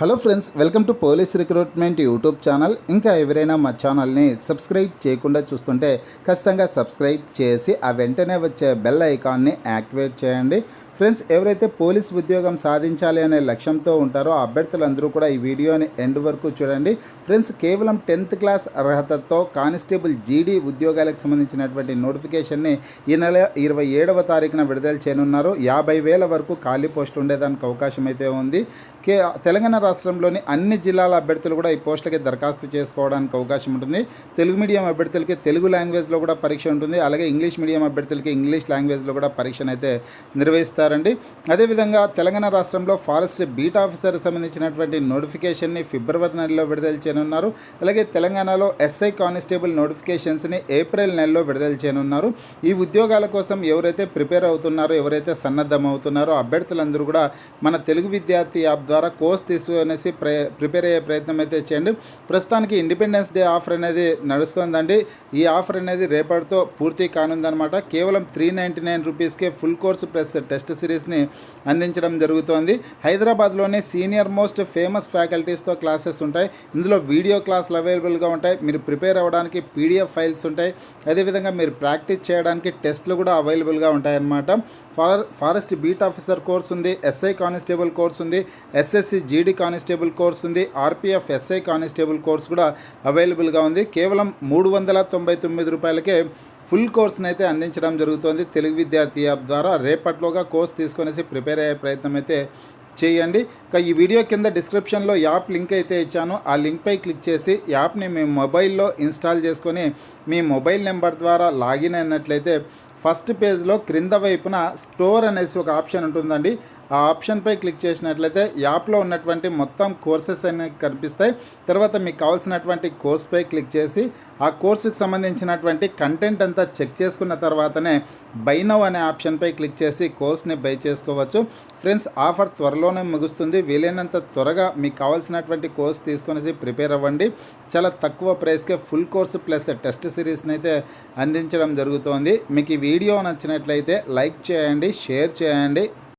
Hello friends welcome to police recruitment YouTube channel. ఇంకా ఎవరైనా మా ఛానల్ని సబ్స్క్రైబ్ చేయకుండా చూస్తుంటే ఖచ్చితంగా సబ్స్క్రైబ్ చేసి ఆ వెంటనే వచ్చే బెల్ ఐకాన్ని యాక్టివేట్ చేయండి. ఫ్రెండ్స్ ఎవరైతే పోలీస్ ఉద్యోగం సాధించాలి అనే లక్ష్యంతో ఉంటారో అభ్యర్థులందరూ కూడా ఈ వీడియోని ఎండ్ వరకు చూడండి. ఫ్రెండ్స్ కేవలం టెన్త్ క్లాస్ అర్హతతో కానిస్టేబుల్ జీడీ ఉద్యోగాలకు సంబంధించినటువంటి నోటిఫికేషన్ని ఈ నెల ఇరవై ఏడవ తారీఖున విడుదల చేయనున్నారు. యాభై వేల వరకు ఖాళీ పోస్టులు ఉండేదానికి అవకాశం అయితే ఉంది. కే తెలంగాణ రాష్ట్రంలోని అన్ని జిల్లాల అభ్యర్థులు కూడా ఈ పోస్టులకి దరఖాస్తు చేసుకోవడానికి అవకాశం ఉంటుంది. తెలుగు మీడియం అభ్యర్థులకి తెలుగు లాంగ్వేజ్లో కూడా పరీక్ష ఉంటుంది. అలాగే ఇంగ్లీష్ మీడియం అభ్యర్థులకి ఇంగ్లీష్ లాంగ్వేజ్లో కూడా పరీక్షను అయితే నిర్వహిస్తారండి. అదేవిధంగా తెలంగాణ రాష్ట్రంలో ఫారెస్ట్ బీట్ ఆఫీసర్ సంబంధించినటువంటి నోటిఫికేషన్ని ఫిబ్రవరి నెలలో విడుదల చేయనున్నారు. అలాగే తెలంగాణలో ఎస్ఐ కానిస్టేబుల్ నోటిఫికేషన్స్ని ఏప్రిల్ నెలలో విడుదల చేయనున్నారు. ఈ ఉద్యోగాల కోసం ఎవరైతే ప్రిపేర్ అవుతున్నారో ఎవరైతే సన్నద్ధం అవుతున్నారో అభ్యర్థులందరూ కూడా మన తెలుగు విద్యార్థి యాప్ ద్వారా కోర్స్ తీసుకు అనేసి ప్రిపేర్ అయ్యే ప్రయత్నం అయితే చేయండి. ప్రస్తుతానికి ఇండిపెండెన్స్ డే ఆఫర్ అనేది నడుస్తుందండి. ఈ ఆఫర్ అనేది రేపటితో పూర్తి కానుందనమాట కేవలం త్రీ నైంటీ నైన్ రూపీస్కే ఫుల్ కోర్స్ ప్లస్ టెస్ట్ సిరీస్ని అందించడం జరుగుతోంది. హైదరాబాద్లోనే సీనియర్ మోస్ట్ ఫేమస్ ఫ్యాకల్టీస్తో క్లాసెస్ ఉంటాయి. ఇందులో వీడియో క్లాసులు అవైలబుల్గా ఉంటాయి. మీరు ప్రిపేర్ అవ్వడానికి పీడిఎఫ్ ఫైల్స్ ఉంటాయి. అదేవిధంగా మీరు ప్రాక్టీస్ చేయడానికి టెస్ట్లు కూడా అవైలబుల్గా ఉంటాయన్నమాట. ఫారె ఫారెస్ట్ బీట్ ఆఫీసర్ కోర్స్ ఉంది ఎస్ఐ కానిస్టేబుల్ కోర్స్ ఉంది ఎస్ఎస్సి జీడీ కానిస్టేబుల్ కోర్స్ ఉంది. ఆర్పిఎఫ్ ఎస్ఐ కానిస్టేబుల్ కోర్స్ కూడా అవైలబుల్గా ఉంది. కేవలం మూడు వందల తొంభై తొమ్మిది రూపాయలకే ఫుల్ కోర్స్ని అయితే అందించడం జరుగుతోంది. తెలుగు విద్యార్థి యాప్ ద్వారా రేపట్లోగా కోర్స్ తీసుకొనేసి ప్రిపేర్ అయ్యే ప్రయత్నం అయితే చేయండి. ఇక ఈ వీడియో కింద డిస్క్రిప్షన్లో యాప్ లింక్ అయితే ఇచ్చాను. ఆ లింక్పై క్లిక్ చేసి యాప్ని మీ మొబైల్లో ఇన్స్టాల్ చేసుకొని మీ మొబైల్ నెంబర్ ద్వారా లాగిన్ అయినట్లయితే ఫస్ట్ పేజ్లో క్రింద వైపున స్టోర్ అనేసి ఒక ఆప్షన్ ఉంటుందండి. ఆ ఆప్షన్పై క్లిక్ చేసినట్లయితే యాప్లో ఉన్నటువంటి మొత్తం కోర్సెస్ అనేవి కనిపిస్తాయి. తర్వాత మీకు కావాల్సినటువంటి కోర్స్పై క్లిక్ చేసి ఆ కోర్సుకు సంబంధించినటువంటి కంటెంట్ అంతా చెక్ చేసుకున్న తర్వాతనే బై నౌ అనే ఆప్షన్పై క్లిక్ చేసి కోర్స్ని బై చేసుకోవచ్చు. ఫ్రెండ్స్ ఆఫర్ త్వరలోనే ముగుస్తుంది. వీలైనంత త్వరగా మీకు కావాల్సినటువంటి కోర్స్ తీసుకునేసి ప్రిపేర్ అవ్వండి. చాలా తక్కువ ప్రైస్కే ఫుల్ కోర్సు ప్లస్ టెస్ట్ సిరీస్ని అయితే అందించడం జరుగుతోంది. మీకు ఈ వీడియో నచ్చినట్లయితే లైక్ చేయండి షేర్ చేయండి.